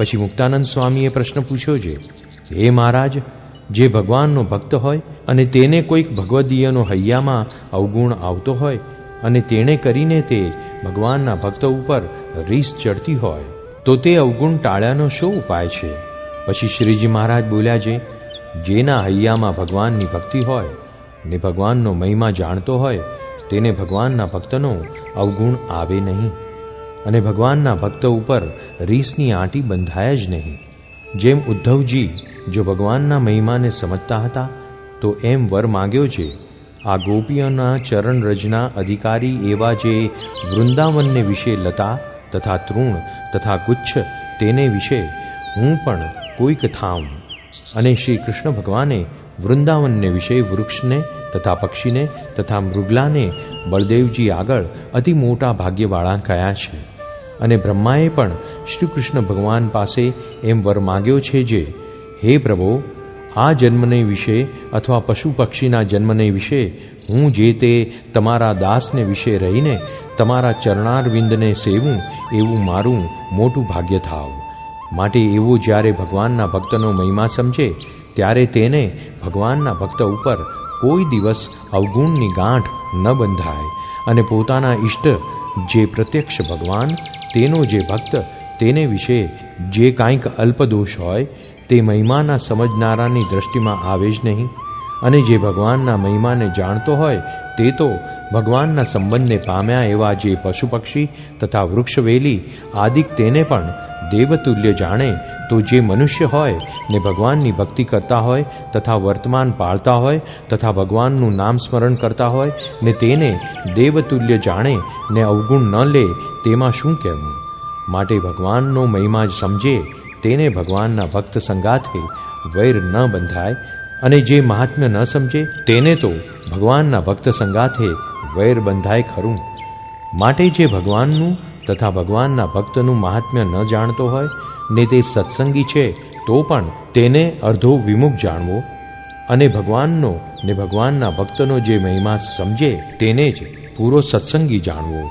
પછી મુક્તાનંદ સ્વામીએ પ્રશ્ન પૂછ્યો છે, હે મહારાજ, જે ભગવાનનો ભક્ત હોય અને તેને કોઈક ભગવદીયનો હૈયામાં અવગુણ આવતો હોય અને તેણે કરીને તે ભગવાનના ભક્ત ઉપર રીસ ચડતી હોય, તો તે અવગુણ ટાળ્યાનો શું ઉપાય છે? પછી શ્રીજી મહારાજ બોલ્યા છે, જેના હૈયામાં ભગવાનની ભક્તિ હોય ને ભગવાનનો મહિમા જાણતો હોય, તેને ભગવાનના ભક્તનો અવગુણ આવે નહીં અને ભગવાનના ભક્ત ઉપર રીસની આંટી બંધાય જ નહીં. જેમ ઉદ્ધવજી, જો ભગવાનના મહિમાને સમજતા હતા, તો એમ વર માંગ્યો છે, આ ગોપીઓના ચરણ રજના અધિકારી એવા જે વૃંદાવનને વિશે લતા તથા તૃણ તથા ગુચ્છ તેને વિશે હું પણ કોઈક થાઉં. અને શ્રી કૃષ્ણ ભગવાને વૃંદાવનને વિશે વૃક્ષને તથા પક્ષીને તથા મૃગલાને બળદેવજી આગળ અતિ મોટા ભાગ્યવાળા કયા છે. અને બ્રહ્માએ પણ શ્રી કૃષ્ણ ભગવાન પાસે એમ વર માગ્યો છે જે, હે પ્રભો, આ જન્મને વિશે અથવા પશુ પક્ષીના જન્મને વિશે હું જે તે તમારા દાસને વિશે રહીને તમારા ચરણારવિંદને સેવું એવું મારું મોટું ભાગ્ય થાવ. માટે એવો જ્યારે ભગવાનના ભક્તનો મહિમા સમજે, ત્યારે તેને ભગવાનના ભક્ત ઉપર કોઈ દિવસ અવગુણની ગાંઠ ન બંધાય અને પોતાના ઈષ્ટ જે પ્રત્યક્ષ ભગવાન, તેનો જે ભક્ત તેને વિશે જે કાંઈક અલ્પદોષ હોય તે મહિમાના સમજનારાની દ્રષ્ટિમાં આવે જ નહીં. અને જે ભગવાનના મહિમાને જાણતો હોય તે તો ભગવાનના સંબંધને પામ્યા એવા જે પશુ પક્ષી તથા વૃક્ષવેલી આદિક તેને પણ દેવતુલ્ય જાણે તો જે મનુષ્ય હોય ને ભગવાનની ભક્તિ કરતા હોય તથા વર્તમાન પાળતા હોય તથા ભગવાનનું નામ સ્મરણ કરતા હોય ને તેને દેવતુલ્ય જાણે ને અવગુણ ન લે તેમાં શું કહેવું? માટે ભગવાનનો મહિમા જ સમજે, તેને ભગવાનના ભક્ત સંગાથે વૈર ન બંધાય, અને જે મહાત્મ્ય ન સમજે, તેને તો ભગવાનના ભક્ત સંગાથે વૈર બંધાય ખરું. માટે જે ભગવાનનું તથા ભગવાનના ભક્તનું મહાત્મ્ય ન જાણતો હોય, ને તે સત્સંગી છે, તો પણ તેને અર્ધો વિમુખ જાણવો. અને ભગવાનનો ને ભગવાનના ભક્તનો જે મહિમા સમજે, તેને જ પૂરો સત્સંગી જાણવો.